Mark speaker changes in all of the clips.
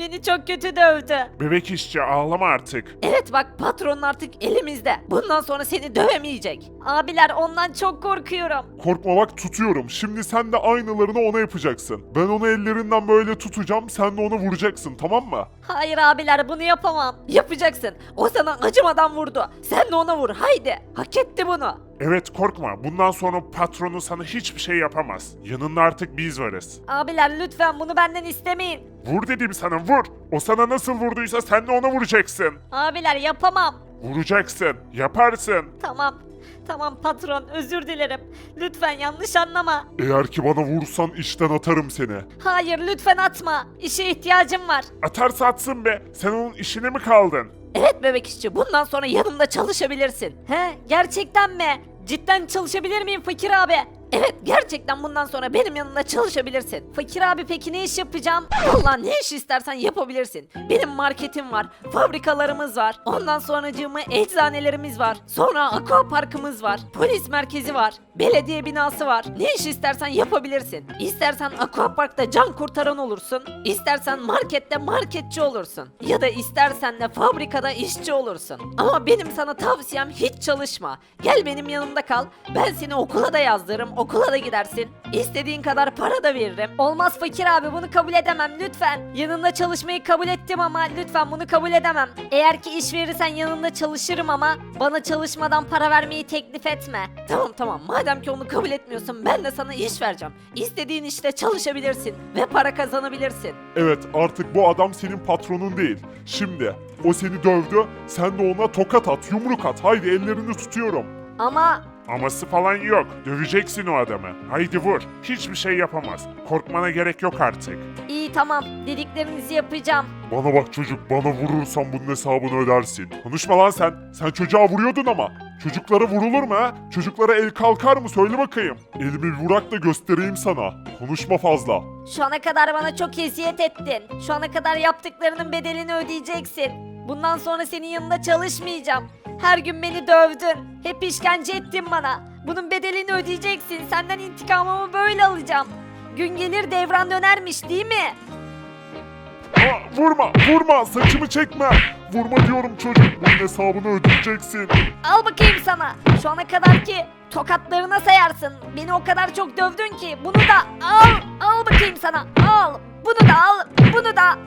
Speaker 1: Beni çok kötü dövdü.
Speaker 2: Bebek işçi ağlama artık.
Speaker 1: Evet bak patronun artık elimizde. Bundan sonra seni dövemeyecek. Abiler ondan çok korkuyorum.
Speaker 2: Korkma bak tutuyorum. Şimdi sen de aynılarını ona yapacaksın. Ben onu ellerinden böyle tutacağım. Sen de onu vuracaksın tamam mı?
Speaker 1: Hayır abiler bunu yapamam. Yapacaksın. O sana acımadan vurdu. Sen de ona vur haydi. Hak etti bunu.
Speaker 2: Evet korkma. Bundan sonra patronu sana hiçbir şey yapamaz. Yanında artık biz varız.
Speaker 1: Abiler lütfen bunu benden istemeyin.
Speaker 2: Vur dedim sana vur. O sana nasıl vurduysa sen de ona vuracaksın.
Speaker 1: Abiler yapamam.
Speaker 2: Vuracaksın. Yaparsın.
Speaker 1: Tamam. Tamam patron özür dilerim. Lütfen yanlış anlama.
Speaker 2: Eğer ki bana vursan işten atarım seni.
Speaker 1: Hayır lütfen atma. İşe ihtiyacım var.
Speaker 2: Atarsa atsın be. Sen onun işine mi kaldın?
Speaker 1: Evet bebek işçi bundan sonra yanımda çalışabilirsin. He gerçekten mi? Cidden çalışabilir miyim Fakir abi? Evet gerçekten bundan sonra benim yanımda çalışabilirsin. Fakir abi peki ne iş yapacağım? Vallahi ne iş istersen yapabilirsin. Benim marketim var, fabrikalarımız var. Ondan sonracığıma eczanelerimiz var. Sonra aqua parkımız var. Polis merkezi var. Belediye binası var. Ne iş istersen yapabilirsin. İstersen aqua parkta can kurtaran olursun. İstersen markette marketçi olursun. Ya da istersen de fabrikada işçi olursun. Ama benim sana tavsiyem hiç çalışma. Gel benim yanımda kal. Ben seni okula da yazdırırım. Okula da gidersin. İstediğin kadar para da veririm. Olmaz fakir abi bunu kabul edemem lütfen. Yanında çalışmayı kabul ettim ama lütfen bunu kabul edemem. Eğer ki iş verirsen yanında çalışırım ama bana çalışmadan para vermeyi teklif etme. Tamam tamam madem ki onu kabul etmiyorsun ben de sana iş vereceğim. İstediğin işte çalışabilirsin ve para kazanabilirsin.
Speaker 2: Evet artık bu adam senin patronun değil. Şimdi o seni dövdü. Sen de ona tokat at, yumruk at. Haydi ellerini tutuyorum.
Speaker 1: Ama
Speaker 2: Aması falan yok. Döveceksin o adamı. Haydi vur. Hiçbir şey yapamaz. Korkmana gerek yok artık.
Speaker 1: iyi tamam dediklerinizi yapacağım.
Speaker 2: Bana bak çocuk, bana vurursan bunun hesabını ödersin. Konuşma lan sen. Sen çocuğa vuruyordun ama. Çocuklara vurulur mu ha? Çocuklara el kalkar mı? Söyle bakayım. Elimi vurak da göstereyim sana. Konuşma fazla.
Speaker 1: Şu ana kadar bana çok eziyet ettin. Şu ana kadar yaptıklarının bedelini ödeyeceksin. Bundan sonra senin yanında çalışmayacağım. Her gün beni dövdün. Hep işkence ettin bana. Bunun bedelini ödeyeceksin. Senden intikamımı böyle alacağım. Gün gelir devran dönermiş değil mi?
Speaker 2: Aa, vurma, vurma. Saçımı çekme. Vurma diyorum çocuk. Bunun hesabını ödeyeceksin.
Speaker 1: Al bakayım sana. Şu ana kadar ki tokatlarına sayarsın. Beni o kadar çok dövdün ki. Bunu da al. Al bakayım sana. Al. Bunu da al. Bunu da.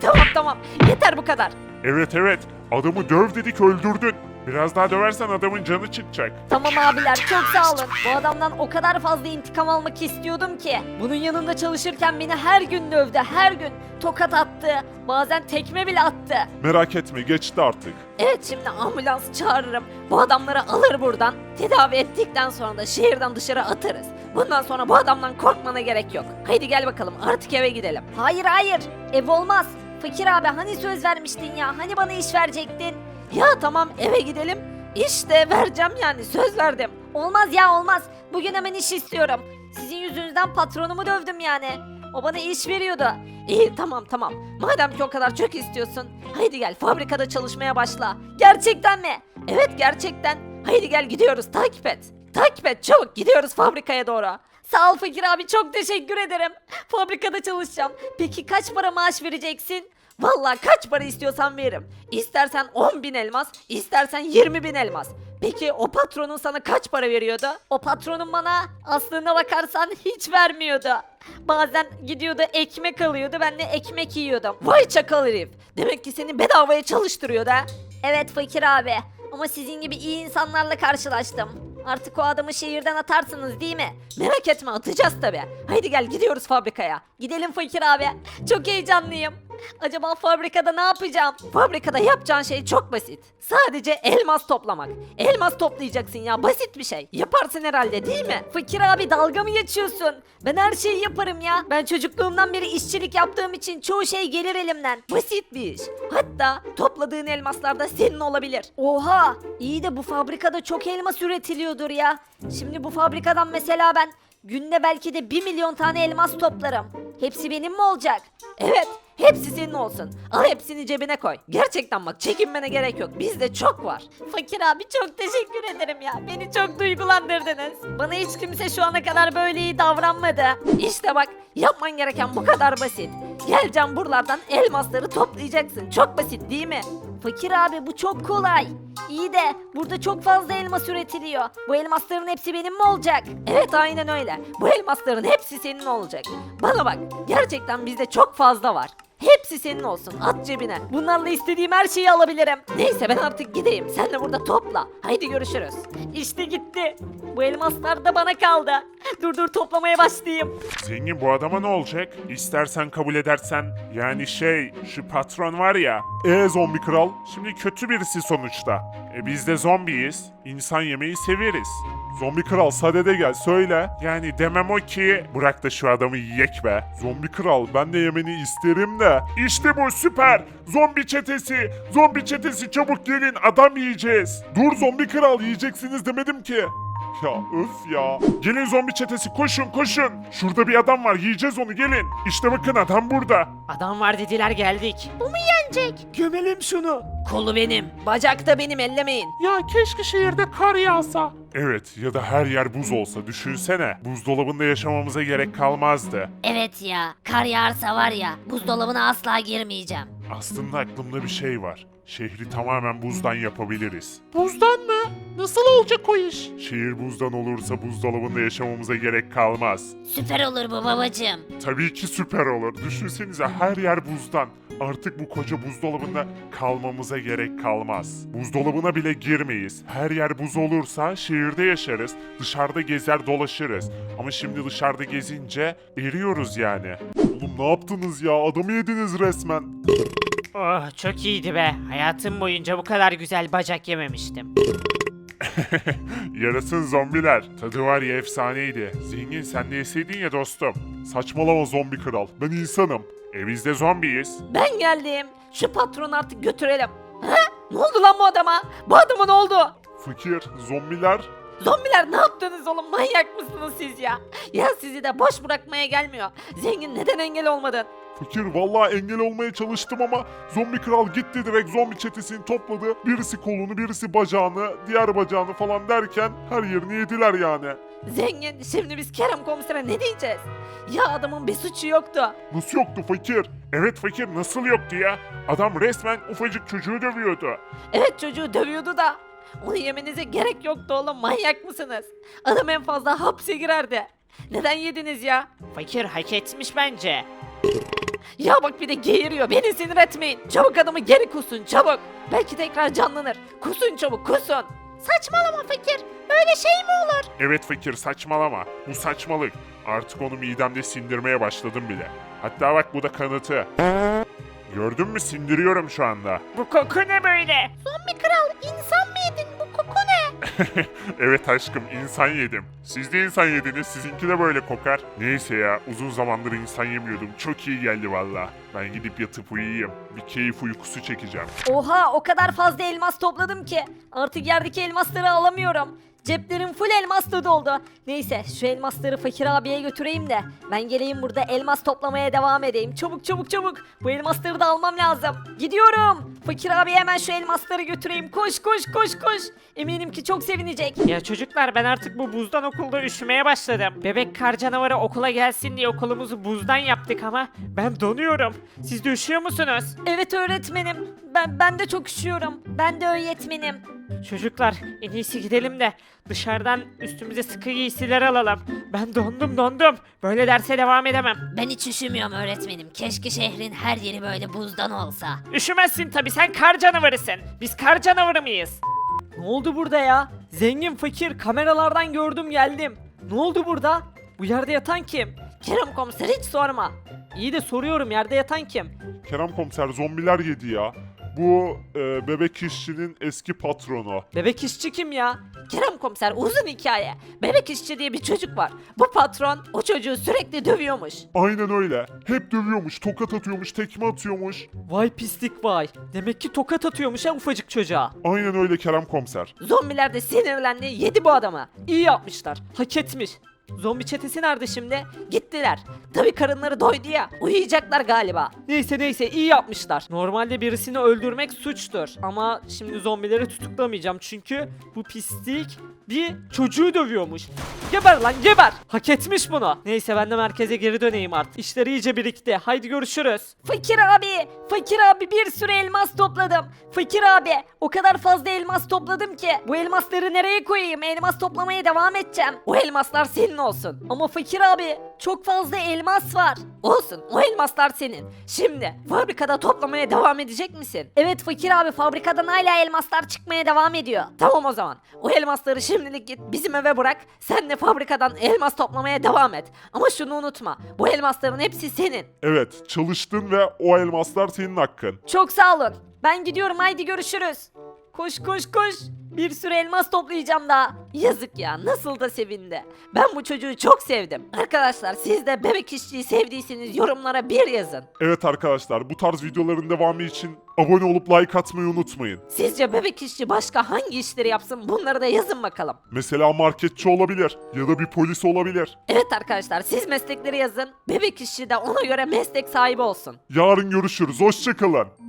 Speaker 1: tamam tamam. Yeter bu kadar.
Speaker 2: Evet evet. Adamı döv dedik öldürdün. Biraz daha döversen adamın canı çıkacak.
Speaker 1: Tamam abiler çok sağ olun. Bu adamdan o kadar fazla intikam almak istiyordum ki. Bunun yanında çalışırken beni her gün dövdü, her gün tokat attı. Bazen tekme bile attı.
Speaker 2: Merak etme geçti artık.
Speaker 1: Evet şimdi ambulans çağırırım. Bu adamları alır buradan. Tedavi ettikten sonra da şehirden dışarı atarız. Bundan sonra bu adamdan korkmana gerek yok. Haydi gel bakalım artık eve gidelim. Hayır hayır ev olmaz. Fakir abi hani söz vermiştin ya hani bana iş verecektin. Ya tamam eve gidelim. İşte vereceğim yani söz verdim. Olmaz ya olmaz. Bugün hemen iş istiyorum. Sizin yüzünüzden patronumu dövdüm yani. O bana iş veriyordu. İyi tamam tamam. Madem ki o kadar çok istiyorsun. Haydi gel fabrikada çalışmaya başla. Gerçekten mi? Evet gerçekten. Haydi gel gidiyoruz takip et. Takip et çabuk gidiyoruz fabrikaya doğru. Sağ ol Fakir abi çok teşekkür ederim. Fabrikada çalışacağım. Peki kaç para maaş vereceksin? Vallahi kaç para istiyorsan veririm. İstersen 10 bin elmas, istersen 20 bin elmas. Peki o patronun sana kaç para veriyordu? O patronun bana aslına bakarsan hiç vermiyordu. Bazen gidiyordu ekmek alıyordu ben de ekmek yiyordum. Vay çakal herif. Demek ki seni bedavaya çalıştırıyordu ha. Evet fakir abi ama sizin gibi iyi insanlarla karşılaştım. Artık o adamı şehirden atarsınız değil mi? Merak etme atacağız tabi. Haydi gel gidiyoruz fabrikaya. Gidelim fakir abi. Çok heyecanlıyım. Acaba fabrikada ne yapacağım? Fabrikada yapacağın şey çok basit. Sadece elmas toplamak. Elmas toplayacaksın ya basit bir şey. Yaparsın herhalde değil mi? Fakir abi dalga mı geçiyorsun? Ben her şeyi yaparım ya. Ben çocukluğumdan beri işçilik yaptığım için çoğu şey gelir elimden. Basit bir iş. Hatta topladığın elmaslar da senin olabilir. Oha! İyi de bu fabrikada çok elmas üretiliyordur ya. Şimdi bu fabrikadan mesela ben günde belki de 1 milyon tane elmas toplarım. Hepsi benim mi olacak? Evet hepsi senin olsun. Al hepsini cebine koy. Gerçekten bak çekinmene gerek yok. Bizde çok var. Fakir abi çok teşekkür ederim ya. Beni çok duygulandırdınız. Bana hiç kimse şu ana kadar böyle iyi davranmadı. İşte bak yapman gereken bu kadar basit. Geleceksin buralardan elmasları toplayacaksın. Çok basit değil mi? Fakir abi bu çok kolay. İyi de burada çok fazla elmas üretiliyor. Bu elmasların hepsi benim mi olacak? Evet aynen öyle. Bu elmasların hepsi senin olacak. Bana bak gerçekten bizde çok fazla var. Hepsi senin olsun at cebine. Bunlarla istediğim her şeyi alabilirim. Neyse ben artık gideyim. Sen de burada topla. Haydi görüşürüz. İşte gitti. Bu elmaslar da bana kaldı. Dur dur toplamaya başlayayım.
Speaker 2: Zengin bu adama ne olacak? İstersen kabul edersen. Yani şey şu patron var ya. E zombi kral. Şimdi kötü birisi sonuçta. E biz de zombiyiz. İnsan yemeyi severiz. Zombi kral sadede gel söyle. Yani demem o ki bırak da şu adamı yiyek be. Zombi kral ben de yemeni isterim de. İşte bu süper. Zombi çetesi. Zombi çetesi çabuk gelin adam yiyeceğiz. Dur zombi kral yiyeceksiniz demedim ki. Ya öf ya. Gelin zombi çetesi koşun koşun. Şurada bir adam var yiyeceğiz onu gelin. İşte bakın adam burada.
Speaker 1: Adam var dediler geldik. Bu mu yenecek? Gömelim şunu. Kolu benim. Bacak da benim ellemeyin.
Speaker 2: Ya keşke şehirde kar yağsa. Evet ya da her yer buz olsa düşünsene. Buzdolabında yaşamamıza gerek kalmazdı.
Speaker 3: Evet ya, kar yağarsa var ya, buzdolabına asla girmeyeceğim.
Speaker 2: Aslında aklımda bir şey var. Şehri tamamen buzdan yapabiliriz.
Speaker 4: Buzdan mı? Nasıl olacak o iş?
Speaker 2: Şehir buzdan olursa buzdolabında yaşamamıza gerek kalmaz.
Speaker 3: Süper olur bu babacığım.
Speaker 2: Tabii ki süper olur. Düşünsenize her yer buzdan. Artık bu koca buzdolabında kalmamıza gerek kalmaz. Buzdolabına bile girmeyiz. Her yer buz olursa şehirde yaşarız. Dışarıda gezer dolaşırız. Ama şimdi dışarıda gezince eriyoruz yani. Oğlum ne yaptınız ya? Adamı yediniz resmen.
Speaker 4: Oh çok iyiydi be. Hayatım boyunca bu kadar güzel bacak yememiştim.
Speaker 2: Yarasın zombiler. Tadı var ya efsaneydi. Zengin sen de yeseydin ya dostum. Saçmalama zombi kral. Ben insanım. E biz de zombiyiz.
Speaker 1: Ben geldim. Şu patronu artık götürelim. Ha? Ne oldu lan bu adama? Bu adama ne oldu?
Speaker 2: Fakir, zombiler.
Speaker 1: Zombiler ne yaptınız oğlum? Manyak mısınız siz ya? Ya sizi de boş bırakmaya gelmiyor. Zengin neden engel olmadın?
Speaker 2: Fakir vallahi engel olmaya çalıştım ama zombi kral gitti direkt zombi çetesini topladı. Birisi kolunu, birisi bacağını, diğer bacağını falan derken her yerini yediler yani.
Speaker 1: Zengin şimdi biz Kerem komisere ne diyeceğiz? Ya adamın bir suçu yoktu.
Speaker 2: Nasıl yoktu fakir? Evet fakir nasıl yoktu ya? Adam resmen ufacık çocuğu dövüyordu.
Speaker 1: Evet çocuğu dövüyordu da. Onu yemenize gerek yoktu oğlum manyak mısınız? Adam en fazla hapse girerdi. Neden yediniz ya?
Speaker 4: Fakir hak etmiş bence.
Speaker 1: Ya bak bir de geğiriyor. Beni sinir etmeyin. Çabuk adamı geri kusun çabuk. Belki tekrar canlanır. Kusun çabuk kusun. Saçmalama fakir. Böyle şey mi olur?
Speaker 2: Evet fakir saçmalama. Bu saçmalık. Artık onu midemde sindirmeye başladım bile. Hatta bak bu da kanıtı. Gördün mü sindiriyorum şu anda.
Speaker 4: Bu koku ne böyle?
Speaker 3: Zombi kral, insan mı
Speaker 2: Evet aşkım insan yedim. Siz de insan yediniz sizinki de böyle kokar. Neyse ya uzun zamandır insan yemiyordum. Çok iyi geldi valla. Ben gidip yatıp uyuyayım. Bir keyif uykusu çekeceğim.
Speaker 1: Oha o kadar fazla elmas topladım ki. Artık yerdeki elmasları alamıyorum. Ceplerim full elmasla doldu. Neyse şu elmasları fakir abiye götüreyim de ben geleyim burada elmas toplamaya devam edeyim. Çabuk çabuk çabuk. Bu elmasları da almam lazım. Gidiyorum. Fakir abiye hemen şu elmasları götüreyim. Koş koş koş koş. Eminim ki çok sevinecek.
Speaker 4: Ya çocuklar ben artık bu buzdan okulda üşümeye başladım. Bebek kar canavarı okula gelsin diye okulumuzu buzdan yaptık ama ben donuyorum. Siz de üşüyor musunuz?
Speaker 1: Evet öğretmenim. Ben ben de çok üşüyorum. Ben de öğretmenim.
Speaker 4: Çocuklar en iyisi gidelim de dışarıdan üstümüze sıkı giysiler alalım. Ben dondum dondum. Böyle derse devam edemem.
Speaker 3: Ben hiç üşümüyorum öğretmenim. Keşke şehrin her yeri böyle buzdan olsa.
Speaker 4: Üşümezsin tabi sen kar canavarısın. Biz kar canavarı mıyız?
Speaker 1: Ne oldu burada ya? Zengin fakir kameralardan gördüm geldim. Ne oldu burada? Bu yerde yatan kim? Kerem komiser hiç sorma. İyi de soruyorum yerde yatan kim?
Speaker 2: Kerem komiser zombiler yedi ya. Bu e, bebek işçinin eski patronu.
Speaker 1: Bebek işçi kim ya? Kerem komiser uzun hikaye. Bebek işçi diye bir çocuk var. Bu patron o çocuğu sürekli dövüyormuş.
Speaker 2: Aynen öyle. Hep dövüyormuş, tokat atıyormuş, tekme atıyormuş.
Speaker 5: Vay pislik vay. Demek ki tokat atıyormuş ha ufacık çocuğa.
Speaker 2: Aynen öyle Kerem komiser.
Speaker 1: Zombiler de sinirlendi yedi bu adamı.
Speaker 5: İyi yapmışlar. Hak etmiş. Zombi çetesi nerede şimdi?
Speaker 1: Gittiler. Tabii karınları doydu ya. Uyuyacaklar galiba.
Speaker 5: Neyse neyse iyi yapmışlar. Normalde birisini öldürmek suçtur. Ama şimdi zombileri tutuklamayacağım çünkü bu pislik bir çocuğu dövüyormuş. Geber lan geber. Hak etmiş bunu. Neyse ben de merkeze geri döneyim artık. İşler iyice birikti. Haydi görüşürüz.
Speaker 1: Fakir abi, fakir abi bir sürü elmas topladım. Fakir abi, o kadar fazla elmas topladım ki. Bu elmasları nereye koyayım? Elmas toplamaya devam edeceğim. O elmaslar senin olsun. Ama fakir abi, çok fazla elmas var. Olsun, o elmaslar senin. Şimdi, fabrikada toplamaya devam edecek misin? Evet fakir abi, fabrikadan hala elmaslar çıkmaya devam ediyor. Tamam o zaman. O elmasları şimdilik git bizim eve bırak. Sen de fabrikadan elmas toplamaya devam et. Ama şunu unutma. Bu elmasların hepsi senin.
Speaker 2: Evet çalıştın ve o elmaslar senin hakkın.
Speaker 1: Çok sağ olun. Ben gidiyorum haydi görüşürüz. Koş koş koş. Bir sürü elmas toplayacağım daha. Yazık ya nasıl da sevindi. Ben bu çocuğu çok sevdim. Arkadaşlar siz de bebek işçiyi sevdiyseniz yorumlara bir yazın.
Speaker 2: Evet arkadaşlar bu tarz videoların devamı için abone olup like atmayı unutmayın.
Speaker 1: Sizce bebek işçi başka hangi işleri yapsın bunları da yazın bakalım.
Speaker 2: Mesela marketçi olabilir ya da bir polis olabilir.
Speaker 1: Evet arkadaşlar siz meslekleri yazın. Bebek işçi de ona göre meslek sahibi olsun.
Speaker 2: Yarın görüşürüz hoşçakalın.